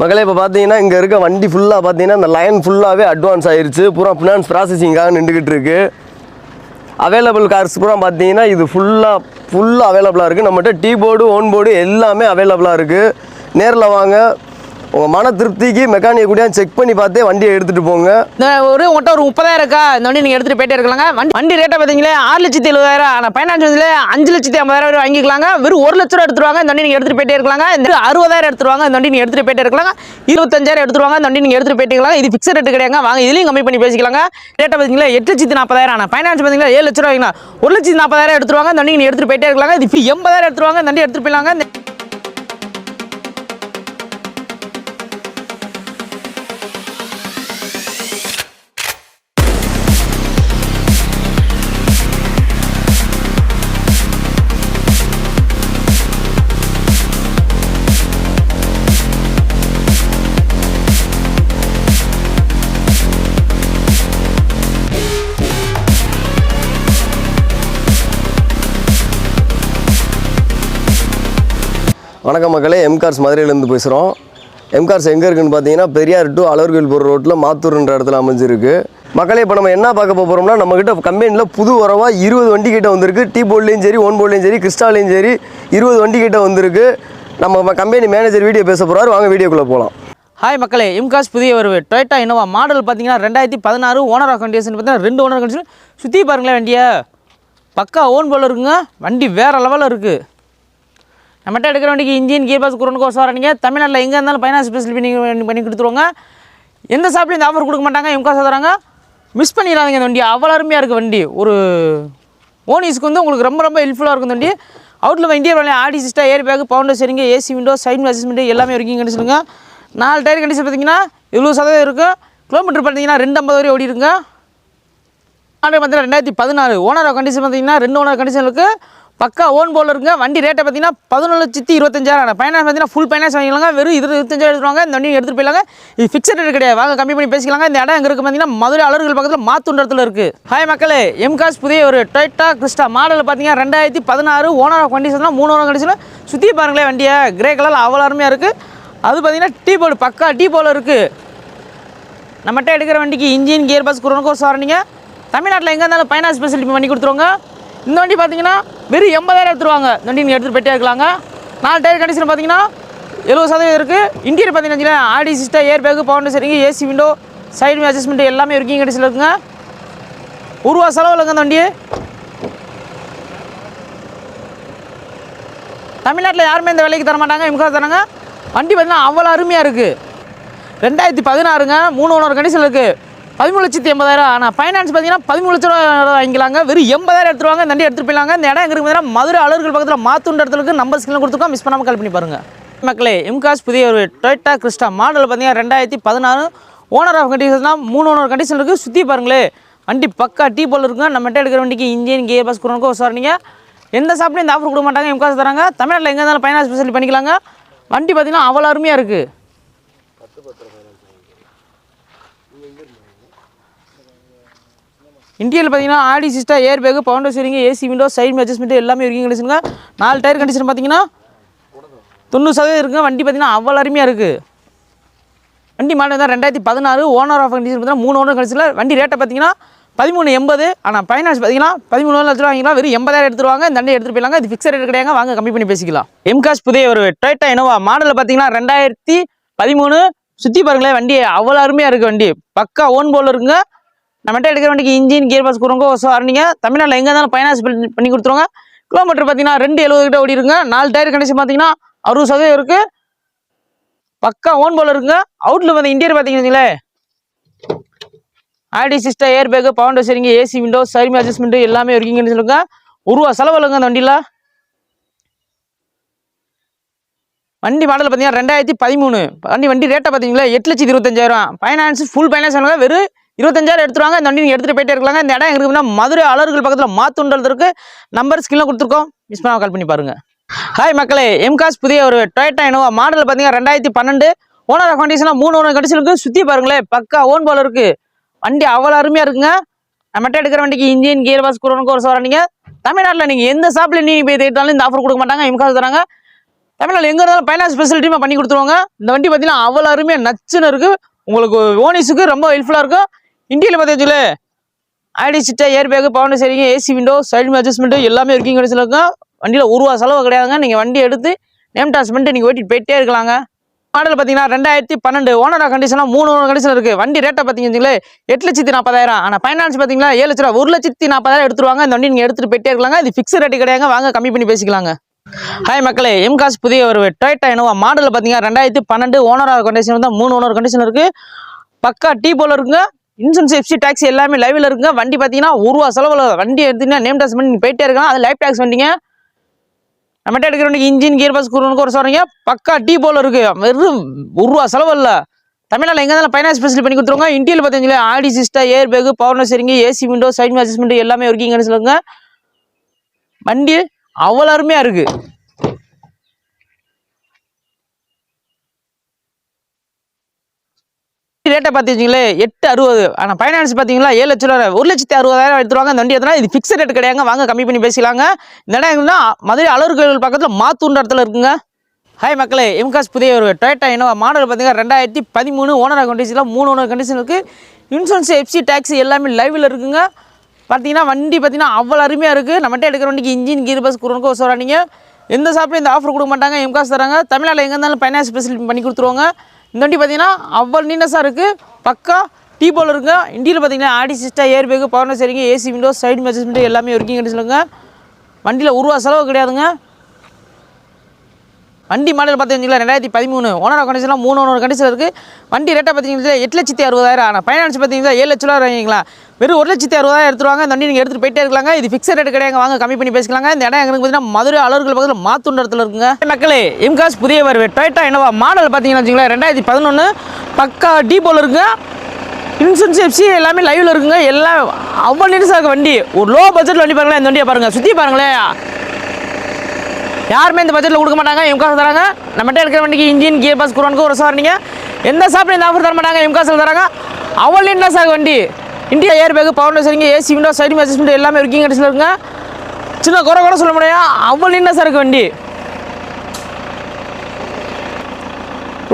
மக்களே இப்போ பார்த்தீங்கன்னா இங்கே இருக்க வண்டி ஃபுல்லாக பார்த்தீங்கன்னா இந்த லைன் ஃபுல்லாகவே அட்வான்ஸ் ஆகிருச்சு பூரா ஃபினான்ஸ் ப்ராசஸிங்காக நின்றுக்கிட்டு இருக்கு. அவைலபிள் கார்ஸ் பூரா பார்த்தீங்கன்னா இது ஃபுல்லாக ஃபுல்லாக அவைலபிளாக இருக்குது நம்மகிட்ட டீ போர்டு ஓன் போர்டு எல்லாமே அவைலபிளாக இருக்குது நேரில் வாங்க. உங்கள் மன திருப்திக்கு மெக்கானிக் கூட செக் பண்ணி பார்த்தே வண்டியை எடுத்துகிட்டு போங்க. ஒரு உங்கள்கிட்ட ஒரு முப்பதாயிரம் இருக்கா? இந்த வண்டி நீங்கள் எடுத்துகிட்டு போயிட்டே இருக்கலாங்க. வண்டி வண்டி ரேட்டை பார்த்தீங்களே ஆறு லட்சத்தி எழுபதாயிரம். ஆனால் ஃபைனான்ஸ் வந்து அஞ்சு லட்சத்தி ஐம்பதாயிரம் வரை வாங்கிக்கலாங்க. வெறும் ஒரு லட்ச ரூபா எடுத்துருவாங்க. இந்த வண்டி நீங்கள் எடுத்துகிட்டு போயிட்டே இருக்கலாங்க. இந்த அறுபதாயிரம் எடுத்துருவாங்க. இந்த வண்டி நீங்கள் எடுத்துகிட்டு போயிட்டே இருக்கலாங்க. இருபத்தஞ்சாயிரம் எடுத்துருவாங்க. இந்த வண்டி நீங்கள் எடுத்துகிட்டு போயிட்டீங்களா இருக்கலாம் இது ஃபிக்ஸட் ரேட்டு கிடையாங்க வாங்க இதுலையும் கம்மி பண்ணி பேசிக்கலாங்க. ரேட்டை பார்த்தீங்களா எட்டு லட்சத்தி நாற்பதாயிரம் ஆனால் ஃபைனான்ஸ் பார்த்தீங்களா ஏழு லட்ச ரூபா வாங்கினா ஒரு லட்சத்தி நாற்பதாயிரம் எடுத்துருவாங்க. இந்த வண்டி நீங்கள் எடுத்துகிட்டு போயிட்டே இருக்கலாங்க. இது எண்பதாயிரம் எடுத்துருவாங்க. இந்த வண்டி எடுத்துகிட்டு போயிடலாங்க. வணக்கம் மக்களே எம்கார்ஸ் மதுரையிலேருந்து பேசுகிறோம் எம்கார்ஸ் எங்கே இருக்குன்னு பார்த்தீங்கன்னா பெரியார் டு அலர்கோயில் போகிற ரோட்டில் மாத்தூர்ன்ற இடத்துல அமைஞ்சிருக்கு. மக்களே இப்போ நம்ம என்ன பார்க்க போகிறோம்னா நம்மக்கிட்ட கம்பெனியில் புது உரவாக இருபது வண்டி கிட்ட வந்திருக்கு. டீ போர்ட்லேயும் சரி ஓன் போர்ட்லேயும் சரி கிறிஸ்டாலையும் சரி இருபது வண்டி கிட்ட வந்திருக்கு. நம்ம கம்பெனி மேனேஜர் வீடியோ பேச போகிறாரு வாங்க வீடியோக்குள்ளே போகலாம் ஹாய் மக்களே இம்காஸ் புதிய ஒரு டொயட்டா இனோவா மாடல் பார்த்தீங்கன்னா ரெண்டாயிரத்தி பதினாறு ஓனர் ஆஃப் கண்டிஷன் பார்த்தீங்கன்னா ரெண்டு ஓனர் கண்டிஷன் சுற்றி பாருங்களேன் வண்டியை. பக்கா ஓன் போல் இருக்குங்க. வண்டி வேறு லெவலில் இருக்குது நம்மகிட்ட எடுக்கிற வண்டிக்கு இன்ஜின் கியர் பாஸ் குரனுக்கு வரீங்க தமிழ்நாட்டில் எங்கே இருந்தாலும் ஃபைனான்ஸ் ஸ்பெஷல் பண்ணி பண்ணி கொடுத்துருவாங்க. எந்த ஷாப்லையும் இந்த ஆஃபர் கொடுக்க மாட்டாங்க இம்காஸ் தராங்க. மிஸ் பண்ணிடாதீங்க இந்த வண்டி. அவ்வளோ அருமையாக இருக்குது வண்டி. ஒரு ஓனிஸ்க்கு வந்து உங்களுக்கு ரொம்ப ரொம்ப ஹெல்ப்ஃபுல்லாக இருக்கும் வண்டி. அவுட்டில் இந்தியா வேலை audio system air bag power steering AC window side adjustment எல்லாமே இருக்கீங்க கண்டிஷனுங்க. நாலு டயர் கண்டிஷன் பார்த்தீங்கன்னா எழுபது சதவீதம் இருக்குது கிலோமீட்டர் பார்த்தீங்கன்னா ரெண்டு ஐம்பது வரை ஓடி இருக்குங்க ஆண்டு பார்த்தீங்கன்னா ரெண்டாயிரத்தி பதினாறு. ஓனர் கண்டிஷன் பார்த்தீங்கன்னா ரெண்டு ஓனர் கண்டிஷன் இருக்குது பக்கா ஓன் போல் இருக்குங்க வண்டி ரேட்டை பார்த்தீங்கன்னா பதினொன்று லட்சத்தி இருபத்தஞ்சாயிரம். ஃபைனான்ஸ் பார்த்தீங்கன்னா ஃபுல் ஃபைனான்ஸ் வாங்கிக்கலாங்க. வெறும் இது இருபத்தஞ்சாயிரம் எடுத்துருவாங்க. இந்த வண்டி எடுத்துகிட்டு போயிடலாங்க. இது ஃபிக்ஸட் ரேட் கிடையாது. வாங்க கம்மி பண்ணி பேசிக்கலாங்க. இந்த இடம் எங்கே இருக்குது பார்த்தீங்கன்னா மதுரை அலர்கள் பக்கத்தில் மாத்துன்ற இருக்குது ஹாய் மக்களே எம்காஸ் புதிய ஒரு டொய்டா கிறிஸ்டா மாடல் பார்த்தீங்கன்னா ரெண்டாயிரத்தி பதினாறு ஓனர் ஆஃப் கண்டிஷன் மூணு ஓனர் கண்டிஷனில் சுற்றி பாருங்களேன் வண்டியை. கிரே கலரில் அவ்வளோ அருமையாக இருக்குது அது பார்த்தீங்கன்னா டீ போர்டு பக்கா டீ போல் இருக்குது நம்மகிட்ட எடுக்கிற வண்டிக்கு இன்ஜின் கியர் பஸ் கோர்ஸ் வரணிங்க தமிழ்நாட்டில் எங்கே இருந்தாலும் ஃபைனான்ஸ் ஃபெசிலிட்டி பண்ணி கொடுத்துருவோங்க. இந்த வண்டி பார்த்தீங்கன்னா வெறும் எண்பதாயிரம் எடுத்துருவாங்க. இந்த வண்டி நீங்கள் எடுத்துகிட்டு போயிட்டே இருக்கலாங்க. நாலு டயர் கண்டிஷன் பார்த்தீங்கன்னா எழுபது சதவீதம் இருக்குது இன்டீரியர் பார்த்தீங்கன்னா audio system air bag power steering AC window side adjustment எல்லாமே இருக்கீங்க கண்டிஷன் இருக்குங்க. ஒரு ரூபா செலவு இல்லைங்க அந்த வண்டி தமிழ்நாட்டில் யாருமே இந்த விலைக்கு தர மாட்டாங்க இம்கா தராங்க. வண்டி பார்த்தீங்கன்னா அவ்வளோ அருமையாக இருக்குது ரெண்டாயிரத்தி பதினாறுங்க மூணு ஒன்று கண்டிஷன் இருக்குது பதிமூணு லட்சத்தி எண்பதாயிரம். ஆனால் ஃபைனான்ஸ் பார்த்தீங்கன்னா பதிமூணு லட்ச ரூபா வாங்கிக்கலாங்க. வெறும் எண்பதாயிரம் எடுத்துருவாங்க இந்த வண்டி எடுத்துகிட்டு போயிடலாங்க. இந்த இடம் எங்கே பார்த்தீங்கன்னா மதுரை அலுவலர்கள் பக்கத்தில் மாத்துண்ட இடத்துல இருக்கு நம்பர் ஸ்கிரீனில் கொடுத்துருக்கோம். மிஸ் பண்ணாமல் கால் பண்ணி பாருங்கள் மக்களே இம்காஸ் புதிய ஒரு டொயோட்டா கிறிஸ்டா மாடல் பார்த்தீங்கன்னா ரெண்டாயிரத்தி பதினாறு. ஓனர் ஆஃப் கண்டிஷன்னா மூணு ஓனர் கண்டிஷன் இருக்குது சுற்றி பாருங்களேன் வண்டி பக்கா டீ போல் இருக்குங்க நம்மகிட்ட எடுக்கிற வண்டிக்கு இன்ஜின் கியர் பஸ் குரோனுக்கோ விசாரணிங்க எந்த ஷாப்லையும் இந்த ஆஃபர் கொடுக்க மாட்டாங்க. இம்காஸ் தராங்க. தமிழ்நாட்டில் எங்கே இருந்தாலும் ஃபைனான்ஸ் ஸ்பெஷல் பண்ணிக்கலாங்க. வண்டி பார்த்தீங்கன்னா அவ்வளோ அருமையாக இருக்குது இன்டீரியல் பார்த்தீங்கன்னா audio system air bag power steering AC window side adjustment எல்லாமே இருக்கீங்க கண்டிஷனுங்க நாலு டயர் கண்டிஷன் பார்த்தீங்கன்னா தொண்ணூறு சதவீதம் இருக்குங்க. வண்டி பார்த்தீங்கன்னா அவ்வளோ அருமையாக இருக்குது வண்டி மாடல் தான் ரெண்டாயிரத்தி பதினாறு ஓனர் ஆஃப் கண்டிஷன் பார்த்தீங்கன்னா மூணு ஓனர் கண்டிஷனில் வண்டி ரேட்டை பார்த்தீங்கன்னா பதிமூணு எண்பது. ஆனால் ஃபைனான்ஸ் பார்த்தீங்கன்னா பதிமூணு லட்ச ரூபா வாங்கிக்கலாம். வெறும் எண்பதாயிரம் எடுத்துருவாங்க. இந்த வண்டி எடுத்துட்டு போயிடலாங்க. இது ஃபிக்ஸட் ரேட் கிடையாது வாங்க கம்மி பண்ணி பேசிக்கலாம். எம்காஸ் புதிய ஒரு டொயோட்டா இனோவா மாடலில் பார்த்தீங்கன்னா ரெண்டாயிரத்தி பதிமூணு. சுற்றி பாருங்களேன் வண்டி அவ்வளோ அருமையாக இருக்குது வண்டி. பக்கா ஓன் போல் இருக்குங்க. நம்மகிட்ட எடுக்கிற வண்டிக்கு இன்ஜின் கியர் பாஸ் கொடுங்க நீங்கள் தமிழ்நாட்டில் எங்கே இருந்தாலும் ஃபைனான்ஸ் பண்ணி கொடுத்துருவாங்க கிலோமீட்டர் பார்த்தீங்கன்னா ரெண்டு எழுபது கிட்ட ஓடி இருக்குங்க. நாலு டயர் கண்டிஷன் பார்த்தீங்கன்னா அறுபது சதவீதம் இருக்குது பக்கா ஓன் போல் இருக்குங்க. அவுட்ல வந்து இன்டீரியர் பார்த்தீங்கன்னா audio system air bag power steering AC window சரிமி adjustment எல்லாமே இருக்கீங்கன்னு சொல்லுங்க உருவா ரூபா செலவு இல்லைங்க அந்த வண்டியில். வண்டி மாடல் பார்த்தீங்கன்னா ரெண்டாயிரத்தி பதிமூணு. வண்டி வண்டி ரேட்டை பார்த்தீங்களா? எட்டு லட்சத்தி இருபத்தஞ்சாயிரம். ஃபைனான்ஸ் ஃபுல் ஃபைனான்ஸ் வெறும் இருபத்தஞ்சாயிரம் எடுத்துருவாங்க. இந்த வண்டி நீங்கள் எடுத்துகிட்டு போயிட்டே இருக்கலாங்க. இந்த இடம் இருக்குன்னா மதுரை அலர்கள் பக்கத்தில் மாத்துண்டல் இருக்குது நம்பர் ஸ்கிரீனில் கொடுத்துருக்கோம். மிஸ் பண்ணாமல் கால் பண்ணி பாருங்கள் ஹாய் மக்களே எம்காஸ் புதிய ஒரு டொயட்டா இனோவா மாடல் பார்த்தீங்கன்னா ரெண்டாயிரத்தி பன்னெண்டு. ஓனர் கண்டிஷனாக மூணு ஓனர் கண்டிஷன் இருக்குது சுற்றி பாருங்களேன் பக்கா ஓன் போல் இருக்குது வண்டி அவ்வளோ அருமையாக இருக்குங்க. நம்மகிட்ட எடுக்கிற வண்டிக்கு இன்ஜின் கியர் பாஸ் குரோனுக்கு ஒரு வரீங்க தமிழ்நாட்டில் நீங்கள் எந்த ஷாப்பில் நீங்கள் போய் தேட்டாலும் இந்த ஆஃபர் கொடுக்க மாட்டாங்க. எம்காஸ் தராங்க. தமிழ்நாடு எங்கே இருந்தாலும் ஃபைனான்ஸ் ஸ்பெஷலிட்டியுமே பண்ணி கொடுத்துருவாங்க. இந்த வண்டி பார்த்தீங்கன்னா அவ்வளோ அருமையாக நச்சுன்னு இருக்குது உங்களுக்கு ஓனிஸுக்கு ரொம்ப ஹெல்ப்ஃபுல்லாக இருக்கும். இந்தியில் பார்த்தீங்களே audio system air bag power steering AC window side adjustment எல்லாமே இருக்கீங்க கடைசியில் வண்டியில் ஒரு ரூபா செலவு கிடையாதுங்க. நீங்கள் வண்டி எடுத்து நேம் டாஸ் பண்ணிட்டு நீங்கள் ஓட்டிட்டு போயிட்டே இருக்கலாங்க. மாடல் பார்த்தீங்கன்னா ரெண்டாயிரத்தி பன்னெண்டு. ஓனர் கண்டிஷனாக மூணு ஓனர் கண்டிஷன் இருக்குது வண்டி ரேட்டை பார்த்தீங்கன்னு எட்டு லட்சத்தி நாற்பதாயிரம் ஆனால் ஃபைனான்ஸ் பார்த்தீங்களா ஏழு லட்ச ரூபா ஒரு லட்சத்தி நாற்பதாயிரம் எடுத்துருவாங்க. இந்த வண்டி நீங்கள் எடுத்துகிட்டு போயிட்டே இருக்கலாங்க. இது ஃபிக்ஸ் ரேட்டு கிடையாங்க வாங்க கம்மி பண்ணி பேசிக்கலாங்க. ஹாய் மக்களே எம்காஸ் புதிய ஒரு டொயட்டா இனோவா மாடலில் பார்த்தீங்கன்னா ரெண்டாயிரத்தி பன்னெண்டு. ஓனராக கண்டிஷன் தான் மூணு ஓனர் கண்டிஷன் இருக்குது பக்கா டீ போல இருக்குங்க. இன்சூரன்ஸ் எஃப்சி டேக்ஸ் எல்லாமே லைவில் இருக்குங்க. வண்டி பார்த்தீங்கன்னா ஒரு ரூபா செலவில் வண்டி எடுத்தீங்கன்னா நேம் டாக்ஸ் பண்ணி போயிட்டே இருக்கலாம். அது லைஃப் டாக்ஸ் வண்டிங்க. நம்மகிட்ட எடுக்கிற வண்டிக்கு இன்ஜின் கியர் பாஸ் குருவனுக்கு ஒரு சொல்கிறீங்க பக்கா டீ போல இருக்கு. வெறும் ஒரு ரூபா செலவு இல்லை தமிழ்நாடு எங்கே இருந்தாலும் ஃபைனான்ஸ் ஃபெசிலிட்டி பண்ணி கொடுத்துருவாங்க. இன்டீரியல் பார்த்தீங்களா audio system air bag power steering AC window side adjustment எல்லாமே இருக்கீங்கன்னு சொல்லுங்க வண்டி அவ்வளோ அருமையாக இருக்குது ரேட்டை பார்த்தீங்களே எட்டு அறுபது. ஆனால் ஃபைனான்ஸ் பார்த்தீங்களா ஏழு லட்ச ரூபா ஒரு லட்சத்தி அறுபதாயிரம் எடுத்துருவாங்க. இந்த வண்டி எத்தனா? இது ஃபிக்ஸட் ரேட் கிடையாங்க. வாங்க கம்மி பண்ணி பேசிக்கலாங்க. இந்த இடம் எங்கன்னா மதுரை அலர் கோயில் பக்கத்தில் மாத்தூன்ற இடத்துல இருக்குங்க. ஹாய் மக்களே எம்காஸ் புதிய ஒரு டொயட்டா இனோவா மாடல் பார்த்தீங்கன்னா ரெண்டாயிரத்தி பதிமூணு ஓனர் கண்டிஷனில் மூணு ஓனர் கண்டிஷன் இருக்குது இன்சூரன்ஸ் எஃப்சி டேக்ஸி எல்லாமே லைவில் இருக்குங்க. பார்த்தீங்கன்னா வண்டி பார்த்தீங்கன்னா அவ்வளோ அருமையாக இருக்குது நம்மகிட்ட எடுக்கிற வண்டிக்கு இன்ஜின் கீர் பஸ் குரனுக்கு சொல்கிறாங்க எந்த ஷாப்லையும் இந்த ஆஃபர் கொடுக்க மாட்டாங்க. எம்காஸ் தராங்க. தமிழ்நாட்டில் எங்கே இருந்தாலும் ஃபைனான்ஸ் ஃபெசிலிட்டி பண்ணி கொடுத்துருவாங்க. இந்த வண்டி பார்த்தீங்கன்னா அவ்வளோ நீனஸாக இருக்குது பக்கா டீ போல் இருக்குங்க இண்டியில் பார்த்தீங்கன்னா audio system air bag power steering AC window side measurement எல்லாமே இருக்கீங்கன்னு சொல்லுங்கள் வண்டியில் உருவா செலவு கிடையாதுங்க. வண்டி மாடல் பார்த்தீங்கன்னா ரெண்டாயிரத்தி பதிமூணு. ஓனர் கண்டிஷன்லாம் மூணு ஓனர் கண்டிஷன் இருக்குது வண்டி ரேட்டை பார்த்தீங்கன்னா எட்டு லட்சத்தி அறுபதாயிரம். ஆனால் ஃபைனான்ஸ் பார்த்தீங்கன்னா ஏழு லட்ச ரூபா வாங்கிங்களா வெறும் ஒரு லட்சத்தி அறுபதாயிரம் எடுத்துருவாங்க. வண்டி நீங்கள் எடுத்துகிட்டு போயிட்டே இருக்கலாங்க. இது ஃபிக்ஸட் ரேட் கிடையாது. வாங்க கம்மி பண்ணி பேசிக்கலாங்க. இந்த இடம் எங்களுக்கு பார்த்தீங்கன்னா மதுரை அலுவலர்கள் பக்கத்தில் மாத்துன்ற இடத்துல இருக்குங்க மக்களே இம்காஸ் புதிய வருவே. டொயட்டா என்னவா மாடல் பார்த்தீங்கன்னா வச்சுங்களா ரெண்டாயிரத்தி பதினொன்று பக்கா டீபோல் இருக்குங்க. இன்சூரன்ஸ் எஃப்சி எல்லாமே லைவில் இருக்குங்க. எல்லாம் அவ்வளோ நீட்டாக இருக்க வண்டி. ஒரு லோ பட்ஜெட்டில் வண்டி பாருங்களேன். இந்த வண்டியை பாருங்கள் சுற்றி பாருங்களேன். யாருமே இந்த பட்ஜெட்டில் கொடுக்க மாட்டாங்க எம்காஸ் தராங்க. நம்மகிட்ட இருக்கிற வண்டிக்கு இன்ஜின் கியர் பாஸ் குரானுக்கு ஒரு சார் எந்த சாப்பிட இந்த ஆஃபர் தர மாட்டாங்க எம்காஸில் தராங்க. அவள் நீட்டாக சார் வண்டி. India air bag power steering AC window side adjustment எல்லாமே இருக்கீங்க கடைசியில் இருக்குங்க. சின்ன குறை கூட சொல்ல முடியாது. அவள் நீட்டாக சார் இருக்கு வண்டி.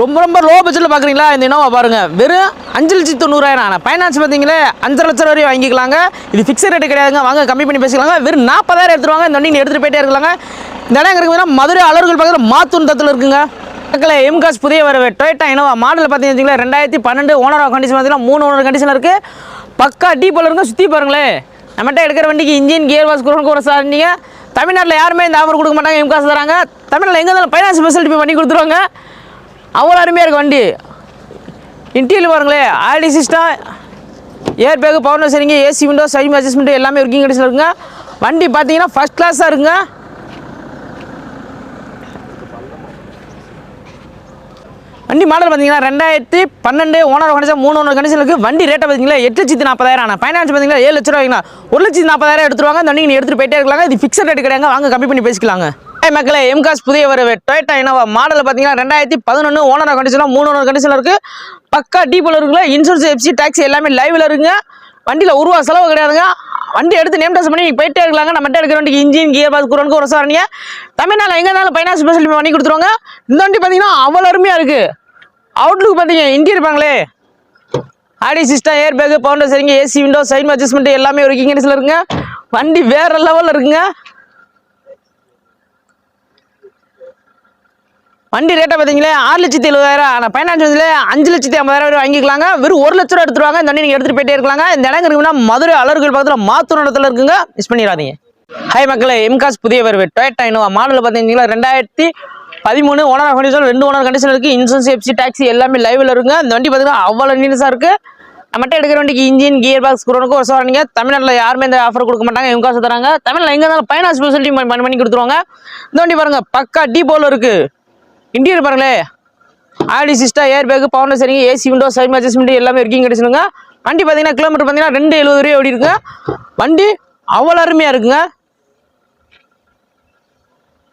ரொம்ப ரொம்ப லோ பட்ஜெட்டில் பார்க்குறீங்களா இந்த இனோவா பாருங்கள் வெறும் அஞ்சு லட்சத்து தொண்ணூறாயிரம். ஆனால் ஃபைனான்ஸ் பார்த்தீங்களே அஞ்சரை லட்சம் வரையும் வாங்கிக்கலாங்க. இது ஃபிக்ஸட் ரேட்டு கிடையாதுங்க. வாங்க கம்மி பண்ணி பேசிக்கலாங்க. வெறும் நாற்பதாயிரம் எடுத்துருவாங்க இந்த வண்டி நீங்கள் எடுத்துகிட்டு போயிட்டே இருக்கலாங்க. இந்த இடம் இருக்குதுன்னா மதுரை அலர்கள் பக்கத்தில் மாத்தூர் இருக்குங்க. மக்களே எம்காஸ் புதிய வரவு டொயட்டா இனோவா மாடல் பார்த்தீங்கன்னா ரெண்டாயிரத்தி பன்னெண்டு ஓனர் கண்டிஷன் பார்த்தீங்கன்னா மூணு ஓனர் கண்டிஷன் இருக்குது பக்கா டீ போல இருக்கும் சுற்றி பாருங்களேன் நம்மகிட்ட எடுக்கிற வண்டிக்கு இன்ஜின் கியர் வாஷ் குரல் கூட சார் நீங்கள் தமிழ்நாட்டில் யாருமே இந்த ஆஃபர் கொடுக்க மாட்டாங்க எம்காஸ் தராங்க. தமிழ்நாட்டில் எங்கே இருந்தாலும் ஃபைனான்ஸ் ஃபெசிலிட்டி பண்ணி கொடுத்துருவாங்க. அவ்வளோ அருமையாக இருக்குது வண்டி. இன்டீரியல் பாருங்களேன் audio system air bag power steering AC window side adjustment எல்லாமே இருக்கீங்க கண்டிஷன் இருக்குங்க. வண்டி பார்த்தீங்கன்னா ஃபஸ்ட் கிளாஸாக இருக்குங்க. வண்டி மாடல் பார்த்தீங்கன்னா ரெண்டாயிரத்தி பன்னெண்டு ஓனர் கண்டிஷன் மூணு ஓனர் கண்டிஷன் இருக்குது வண்டி ரேட்டை பார்த்தீங்களா? எட்டு லட்சத்தி நாற்பதாயிரம் ஆனால் ஃபைனான்ஸ் பார்த்தீங்கன்னா ஏழு லட்ச ரூபாய்ங்களா ஒரு லட்சத்தி நாற்பதாயிரம் எடுத்துருவாங்க அந்த வண்டி நீங்கள் எடுத்துகிட்டு போயிட்டே இருக்காங்க இது ஃபிக்ஸட் ரேட் கிடையாது வாங்க கம்மி பண்ணி பேசிக்கலாங்க. மக்களே எம்காஸ் புதிய வரவு டொயட்டா இனோவா மாடல் பார்த்தீங்கன்னா ரெண்டாயிரத்தி பதினொன்று ஓனர் கண்டிஷனாக மூணு ஓனர் கண்டிஷனில் இருக்குது பக்கா டீப்பில் இருக்குல்ல இன்சூரன்ஸ் எஃப்சி டாக்ஸி எல்லாமே லைவில் இருக்குங்க. வண்டியில் உருவா செலவு கிடையாதுங்க. வண்டி எடுத்து நேம் டெஸ்ட் பண்ணி நீங்கள் போயிட்டே இருக்கலாங்க. நம்மகிட்ட எடுக்கிற வண்டிக்கு இன்ஜின் கியர் பாஸ் குரனுக்கு ஒரு சாரணிங்க தமிழ்நாட்டில் எங்கே இருந்தாலும் பைனான்ஸ் ஃபெசிலிட்டி பண்ணி கொடுத்துருவாங்க. இந்த வண்டி பார்த்தீங்கன்னா அவ்வளோ அருமையாக இருக்குது அவுட்லுக் பார்த்தீங்க இன்டீரியர் இருப்பாங்களே. Audio system air bag power steering AC window side adjustment எல்லாமே ஒரு சில இருக்குங்க. வண்டி வேற லெவலில் இருக்குங்க. வண்டி ரேட்டை பார்த்தீங்களே ஆறு லட்சத்தி எழுபதாயிரம். ஆனால் ஃபைனான்ஸ் வந்து அஞ்சு லட்சத்தி ஐம்பதாயிரம் வரை வாங்கிக்கலாங்க. வெறும் ஒரு லட்ச ரூபா எடுத்துருவாங்க. இந்த வண்டி நீங்கள் எடுத்துகிட்டு போயிட்டே இருக்கலாங்க. இந்த இடம் இருக்குன்னா மதுரை அலர்கள் பக்கத்தில் மாத்தூர் இடத்துல இருக்குங்க. மிஸ் பண்ணிடாதீங்க. ஹாய் மக்களே எம்காஸ் புதிய வருவே டொயட்டா இனோவா மாடல் பார்த்தீங்கன்னா ரெண்டாயிரத்தி பதிமூணு ஓனர் கண்டிஷன் ரெண்டு ஓனர் கண்டிஷன் இருக்குது இன்சூரன்ஸ் எஃப்சி டாக்ஸி எல்லாமே லைவில் இருக்குங்க. இந்த வண்டி பார்த்தீங்கன்னா அவ்வளோ நீனஸாக இருக்குது நம்மகிட்ட எடுக்கிற வண்டிக்கு இன்ஜின் கியர் பாக்ஸ் குரோனுக்கு ஒரு சாரணிங்க தமிழ்நாட்டில் யாருமே இந்த ஆஃபர் கொடுக்க மாட்டாங்க. இவங்க காசு தராங்க. தமிழ்நாட்டில் எங்கே இருந்தாலும் ஃபைனான்ஸ் ஃபெசிலிட்டி பண்ணி பண்ணி கொடுத்துருவாங்க. இந்த வண்டி பாருங்கள் பக்கா டீ போல் இருக்குது இன்டீரியர் பாருங்களே. Audio system air bag power steering AC window side adjustment எல்லாமே இருக்கீங்க கிடைச்சிருங்க வண்டி பார்த்தீங்கன்னா கிலோமீட்டர் பார்த்தீங்கன்னா ரெண்டு எழுபது ரூபாய் ஓடி இருக்குங்க. வண்டி அவ்வளோ அருமையாக இருக்குங்க.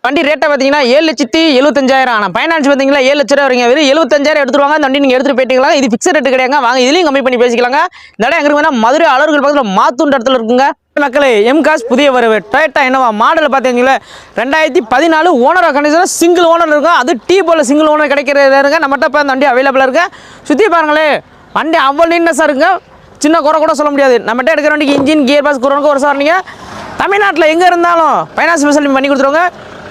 வண்டி ரேட்டை பார்த்தீங்கன்னா ஏழு லட்சத்தி எழுபத்தஞ்சாயிரம். ஆனால் ஃபைனான்ஸ் பார்த்தீங்கன்னா ஏழு லட்ச ரூபா வரீங்க. வெறும் எழுபத்தஞ்சாயிரம் எடுத்துருவாங்க அந்த வண்டி நீங்கள் எடுத்துட்டு போயிட்டீங்களா? இது ஃபிக்ஸட் ரேட்டு கிடையாங்க. வாங்க இதுலையும் கம்மி பண்ணி பேசிக்கலாங்க. இந்த இடம் எங்க இருக்குன்னா மதுரை அலர்கள் பக்கத்தில் மாத்தூன்ற இடத்துல இருக்குங்க. மக்களே எம்காஸ் புதிய வரவு. டொயட்டா என்னவா மாடல் பார்த்தீங்களா ரெண்டாயிரத்தி பதினாலு ஓனர் கண்டிஷனில் சிங்கிள் ஓனர் இருக்கும். அது டீ போல் சிங்கிள் ஓனர் கிடைக்கிறது இருங்க நம்மகிட்ட இப்போ அந்த வண்டி அவைலபிளாக இருக்கு. சுற்றி பாருங்களேன் வண்டி அவ்வளோ நீட்னஸாக இருக்குங்க சின்ன குறை கூட சொல்ல முடியாது. நம்மகிட்ட எடுக்கிற வண்டிக்கு இன்ஜின் கியர் பாஸ் குறவனுக்கு ஒரு சார் நீங்கள் தமிழ்நாட்டில் எங்கே இருந்தாலும் ஃபைனான்ஸ் ஃபெசிலிட்டி பண்ணி கொடுத்துருவாங்க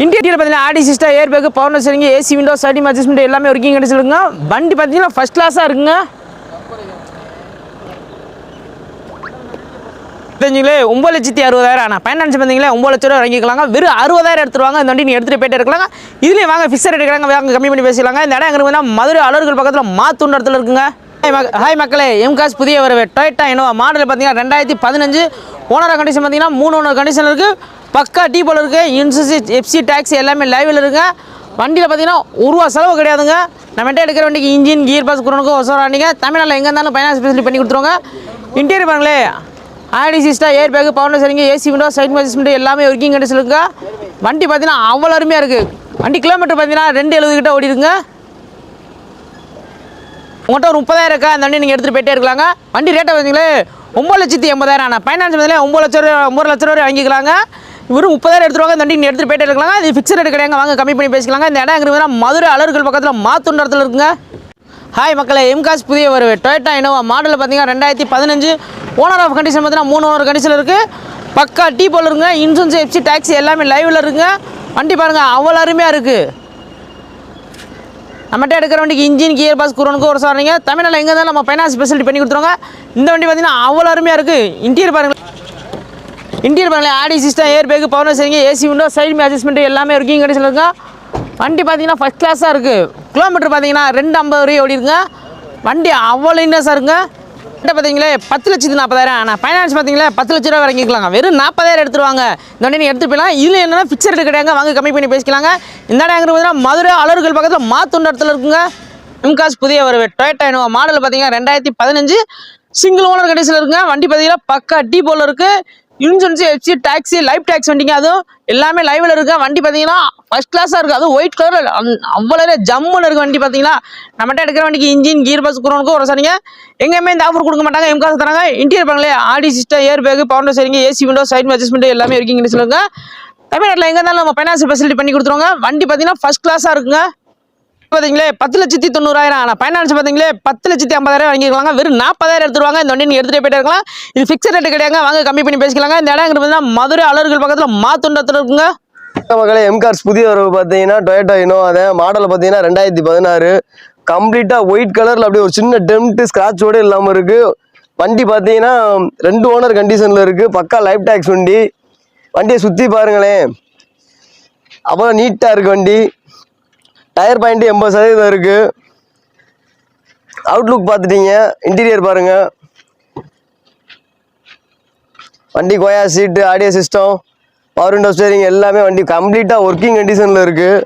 இன்டீரியர் பார்த்தீங்கன்னா audio system air bag power steering AC window side adjustment எல்லாமே ஒர்க்கிங் கண்டிஷன் இருக்குங்க. வண்டி பார்த்தீங்கன்னா ஃபஸ்ட் கிளாஸாக இருக்குங்க. தெரிஞ்சுங்களே ஒம்பது லட்சத்தி அறுபதாயிரம். ஆனால் ஃபைனான்ஸ் பார்த்தீங்களா ஒம்பது லட்ச ரூபா இறங்கிக்கலாங்க வெறும் அறுபதாயிரம் எடுத்துருவாங்க. இந்த வண்டி நீ எடுத்துகிட்டு போயிட்டு இருக்கலாங்க. இதுலேயும் வாங்க ஃபிக்ஸர் எடுக்கிறாங்க வாங்க கம்மி பண்ணி பேசிக்கலாங்க இந்த இடம் எங்கே இருக்குன்னா மதுரை அலுவலர்கள் பக்கத்தில் மாத்தூர் இடத்துல இருக்குங்க. ஹாய் மக் ஹாய் மக்களே. எம்காஸ் புதிய வரவு. டொயட்டா என்னவா மாடல் பார்த்தீங்கன்னா ரெண்டாயிரத்தி பதினஞ்சு. ஓனராக கண்டிஷன் பார்த்தீங்கன்னா மூணு ஓனர் கண்டிஷன் இருக்குது பக்கா டீ போல் இருக்குது இன்சூரன்ஸ் எஃப்சி டேக்ஸி எல்லாமே லைவில் இருக்குங்க. வண்டியில் பார்த்தீங்கன்னா ஒரு ரூபா செலவு கிடையாதுங்க. நம்மகிட்ட எடுக்கிற வண்டிக்கு இன்ஜின் கியர் பாஸ் குறனுக்கும் ஒசரம் வண்டிங்க தமிழ்நாட்டில் எங்கே இருந்தாலும் ஃபைனான்ஸ் ஃபெசிலிட்டி பண்ணி கொடுத்துருவாங்க. இன்டீரியர் பாருங்களே. Audio system air bag power steering AC window side adjustment எல்லாமே ஒர்க்கிங் கண்டிஷன் இருக்குங்க வண்டி பார்த்தீங்கன்னா அவ்வளோ அருமையாக இருக்குது வண்டி கிலோமீட்டர் பார்த்தீங்கன்னா ரெண்டு எழுபது கிட்ட ஓடிடுங்க உங்கள்கிட்ட ஒரு முப்பதாயிரம் இருக்கா? அந்த வண்டி நீங்கள் எடுத்துகிட்டு போயிட்டே இருக்கலாங்க. வண்டி ரேட்டை பார்த்தீங்களே ஒம்பது லட்சத்தி எண்பதாயிரம் ஆனால் ஃபைனான்ஸ் பார்த்தீங்கன்னா ஒம்பது லட்ச ரூபா ஒம்பது லட்ச ரூபா வாங்கிக்கலாங்க. வெறும் முப்பதாயிரம் எடுத்துருவாங்க இந்த வண்டி நீங்கள் எடுத்துகிட்டு போயிட்டே இருக்கலாங்க. இது ஃபிக்ஸட் ரேட் கிடையாங்க. வாங்க கம்மி பண்ணி பேசிக்கலாங்க. இந்த இடம் எங்கே மதுரை அலர்கள் பக்கத்தில் மாத்துன்ற இடத்துல இருக்குங்க. ஹாய் மக்களே எம்காஸ் புதிய ஒரு டொயட்டா இனோவா மாடலில் பார்த்தீங்கன்னா ரெண்டாயிரத்தி பதினஞ்சு. ஓனர் ஆஃப் கண்டிஷன் பார்த்தீங்கன்னா மூணு ஓனர் கண்டிஷன் இருக்குது பக்கா டீ போல் இருங்க இன்சூரன்ஸ் எஃப்சி டாக்ஸி எல்லாமே லைவில் இருக்குங்க வண்டி பாருங்கள் அவ்வளோ அருமையாக இருக்குது நம்மகிட்ட எடுக்கிற வண்டிக்கு இன்ஜின் கியர் பாஸ் குரோனுக்கு ஒரு சாரிங்க தமிழ்நாட்டில் எங்கே இருந்தாலும் நம்ம ஃபைனான்ஸ் ஃபெசிலிட்டி பண்ணி கொடுத்துருவாங்க. இந்த வண்டி பார்த்தீங்கன்னா அவ்வளோ அருமையாக இருக்குது இன்டீரியர் பாருங்கள் இன்டீரியர் பாருங்களேன் audio system air bag power steering AC window side adjustment எல்லாமே இருக்குது கண்டிஷன் இருக்குங்க. வண்டி பார்த்தீங்கன்னா ஃபஸ்ட் கிளாஸாக இருக்குது கிலோமீட்டர் பார்த்தீங்கன்னா ரெண்டு ஐம்பது வரையும் ஓடிடுங்க வண்டி அவ்வளோ இன்னஸாக இருக்குங்க கிட்ட பார்த்தீங்களே பத்து லட்சத்து நாற்பதாயிரம் ஆனால் ஃபைனான்ஸ் பார்த்தீங்களா பத்து லட்ச ரூபா வரைக்கும் வெறும் நாற்பதாயிரம் எடுத்துருவாங்க. இந்த வண்டி நீங்கள் எடுத்துட்டு போயிடலாம். இதில் என்னென்னா ஃபிக்ஸர் கிடையாங்க வாங்க கம்மி பண்ணி பேசிக்கலாங்க. இந்த இடம் பார்த்தீங்கன்னா மதுரை அலர்கள் பக்கத்தில் மாத்துண்ட இடத்துல இருக்குங்க. எம்காஸ் புதிய ஒரு டொயட்டா இனோவா மாடல் பார்த்தீங்கன்னா ரெண்டாயிரத்தி பதினஞ்சு. சிங்கிள் ஓனர் கண்டிஷனில் இருக்குங்க. வண்டி பார்த்தீங்கன்னா பக்கா டீ போல் இருக்குது insurance FC tax life tax வண்டிங்க அதுவும் எல்லாமே லைவில் இருக்குது வண்டி பார்த்தீங்கன்னா ஃபர்ஸ்ட் கிளாஸாக இருக்குது அதுவும் ஒயிட் கலர் அவ்வளோ ஜம்முன்னு இருக்க வண்டி பார்த்தீங்களா நம்மகிட்ட எடுக்கிற வண்டிக்கு இன்ஜின் கீர் பஸ் குரோனுக்கும் ஒரு சரிங்க எங்கேயுமே இந்த ஆஃபர் கொடுக்க மாட்டாங்க. எம்காஸ் தராங்க. இன்டீரியர் பாருங்களே audio system air bag power steering AC window side adjustment எல்லாமே இருக்கீங்கன்னு சொல்லுங்க. தமிழ்நாட்டில் எங்கே இருந்தாலும் நம்ம ஃபைனான்ஸ் ஃபெசிலிட்டி பண்ணி கொடுத்துருவாங்க. வண்டி பார்த்தீங்கன்னா ஃபஸ்ட் கிளாஸாக இருக்குங்க. பார்த்தீங்களே பத்து லட்சத்தி தொண்ணூறாயிரம். ஆனால் ஃபைனான்ஸ் பார்த்தீங்களே பத்து லட்சத்தி ஐம்பதாயிரம் வாங்கிக்கலாங்க வெறும் நாற்பதாயிரம் எடுத்துருவாங்க. இந்த வண்டி நீங்கள் எடுத்துகிட்டு போயிட்டு இருக்கலாம். இது ஃபிக்ஸட் ரேட்டு கிடையாங்க வாங்க கம்மி பண்ணி பேசிக்கலாங்க. இந்த இடம் பார்த்தீங்கன்னா மதுரை அலர்கள் பக்கத்தில் மாத்துண்டத்தில் இருக்குங்க. மக்களே எம்கார்ஸ் புதிய வரவு பார்த்தீங்கன்னா டொயேட்டோ இனோவா தான் மாடல் பார்த்தீங்கன்னா ரெண்டாயிரத்தி பதினாறு. கம்ப்ளீட்டாக ஒயிட் கலரில் அப்படியே ஒரு சின்ன டெம்ட்டு ஸ்க்ராட்சோடு இல்லாமல் இருக்குது வண்டி பார்த்தீங்கன்னா ரெண்டு ஓனர் கண்டிஷனில் இருக்குது பக்கா லைஃப் டேக்ஸ் வண்டி. வண்டியை சுற்றி பாருங்களேன். அவ்வளோ நீட்டாக இருக்குது வண்டி. டயர் பாயிண்ட்டு எண்பது சதவீதம் இருக்குது அவுட்லுக் பார்த்துட்டீங்க. இன்டீரியர் பாருங்கள் வண்டி கோயா seat audio system power window steering எல்லாமே வண்டி கம்ப்ளீட்டாக ஒர்க்கிங் கண்டிஷனில் இருக்குது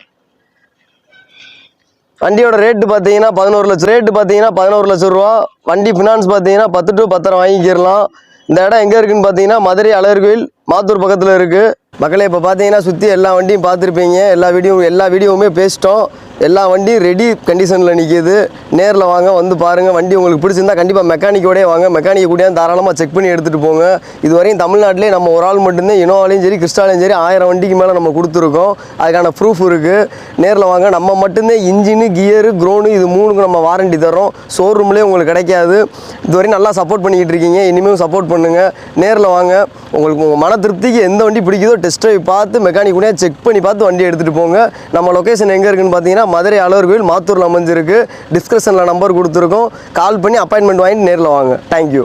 வண்டியோட ரேட்டு பார்த்தீங்கன்னா பதினோரு லட்சம் ரேட்டு பார்த்தீங்கன்னா பதினோரு லட்சம் ரூபா. வண்டி ஃபினான்ஸ் பார்த்தீங்கன்னா பத்து டு பத்தரை வாங்கிக்கிடலாம். இந்த இடம் எங்கே இருக்குதுன்னு பார்த்தீங்கன்னா மதுரை அழகர் கோயில் மாத்தூர் பக்கத்தில் இருக்குது மக்களே இப்போ பார்த்தீங்கன்னா சுற்றி எல்லா வண்டியும் பார்த்துருப்பீங்க. எல்லா வீடியோ எல்லா வீடியோவுமே பேசிட்டோம். எல்லா வண்டியும் ரெடி கண்டிஷனில் நிற்கிது நேரில் வாங்க வந்து பாருங்கள் வண்டி உங்களுக்கு பிடிச்சிருந்தா கண்டிப்பாக மெக்கானிக்கோடய வாங்க. மெக்கானிக் கூட தாராளமாக செக் பண்ணி எடுத்துகிட்டு போங்க. இதுவரையும் தமிழ்நாட்டிலே நம்ம ஒரு ஆள் மட்டும்தான். இனோவாலையும் சரி கிறிஸ்டாலையும் சரி ஆயிரம் வண்டிக்கு மேலே நம்ம கொடுத்துருக்கோம். அதுக்கான ப்ரூஃப் இருக்குது நேரில் வாங்க நம்ம மட்டும்தான் இன்ஜினு கியரு க்ரோனு இது மூணுக்கு நம்ம வாரண்டி தரோம் ஷோரூம்லேயே உங்களுக்கு கிடைக்காது. இதுவரையும் நல்லா சப்போர்ட் பண்ணிக்கிட்டு இருக்கீங்க. இனிமேல் சப்போர்ட் பண்ணுங்கள் நேரில் வாங்க. உங்களுக்கு உங்கள் மன திருப்திக்கு எந்த வண்டி பிடிக்குதோ டெஸ்ட் ட்ரைவ் பார்த்து மெக்கானிக் கூட செக் பண்ணி பார்த்து வண்டி எடுத்துகிட்டு போங்க. நம்ம லொக்கேஷன் எங்கே இருக்குன்னு பார்த்தீங்கன்னா மதுரை அலுவர் கோயில் மாத்தூரில் அமைஞ்சிருக்கு. டிஸ்கிரிப்ஷனில் நம்பர் கொடுத்துருக்கோம். கால் பண்ணி அப்பாயின்மெண்ட் வாங்கிட்டு நேரில் வாங்க. தேங்க்யூ